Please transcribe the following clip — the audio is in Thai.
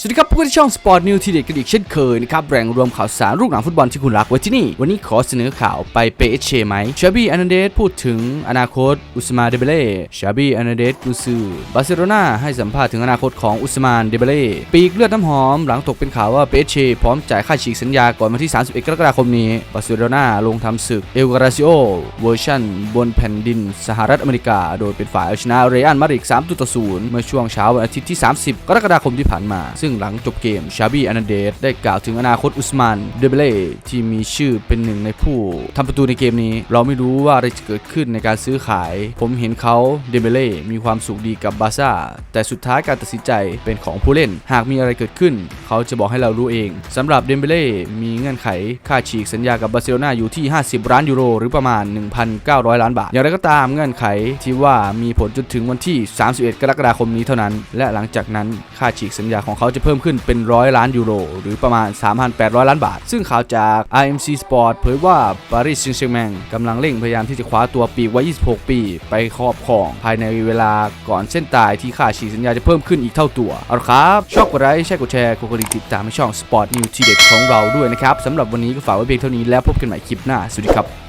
สวัสดีครับพวกที่ช่องสปอร์ตนิวทีเด็ดกันอีกเช่นเคยนะครับแหล่งรวมข่าวสารลูกหนังฟุตบอลที่คุณรักไว้ที่นี่ วันนี้ขอเสนอข่าวไปเปเชไหมชาบี้อานาเดสพูดถึงอนาคตอุสมานเดเบเล่ชาบี้อานาเดสกุซือบาร์เซโลนาให้สัมภาษณ์ถึงอนาคตของอุสมานเดเบเล่ปีกเลือดน้ำหอมหลังตกเป็นข่าวว่าเปเชพร้อมจ่ายค่าฉีกสัญญาก่อนวันที่ 31 กรกฎาคมนี้บาร์เซโลนาลงทำศึกเอลกราซิโอเวอร์ชันบนแผ่นดินสหรัฐอเมริกา โดยเป็นฝ่ายเอาชนะเรอัลมาดริด3-0เมื่อช่วงเช้าวันอาทิตย์ที่ 30 กรกฎาคมที่ผ่านมาซึ่งหลังจบเกมชาบีอานาเดสได้กล่าวถึงอนาคตอุสมานเดเบเล่ที่มีชื่อเป็นหนึ่งในผู้ทำประตูในเกมนี้ เราไม่รู้ว่าอะไรจะเกิดขึ้นในการซื้อขาย ผมเห็นเขาเดเบเล่มีความสุขดีกับบาซ่าแต่สุดท้ายการตัดสินใจเป็นของผู้เล่น หากมีอะไรเกิดขึ้น เขาจะบอกให้เรารู้เองสำหรับเดมเบเล่มีเงื่อนไขค่าฉีกสัญญากับบาร์เซโลนาอยู่ที่ 50 ล้านยูโร หรือประมาณ 1,900 ล้านบาท อย่างไรก็ตามเงื่อนไขที่ว่ามีผลจนถึงวันที่ 31 กรกฎาคมนี้เท่านั้น และหลังจากนั้นค่าฉีกสัญญาของเขาจะเพิ่มขึ้นเป็นร้อยล้านยูโร หรือประมาณ 3,800 ล้านบาท ซึ่งข่าวจาก RMC Sport เผยว่าปารีสแซงต์แชร์แมงกำลังเร่งพยายามที่จะคว้าตัวปีกวัย 26 ปี ไปครอบครอง ภายในเวลาก่อนเส้นตายที่ค่าฉีกสัญญาจะเพิ่มขึ้นอีกเท่าตัว เอาละครับชอบกดไลค์ใช่กดแชร์กดกระดิ่งติดตามช่อง Sport News ทีเด็ดของเราด้วยนะครับสำหรับวันนี้ก็ฝากไว้เพียงเท่านี้แล้วพบกันใหม่คลิปหน้าสวัสดีครับ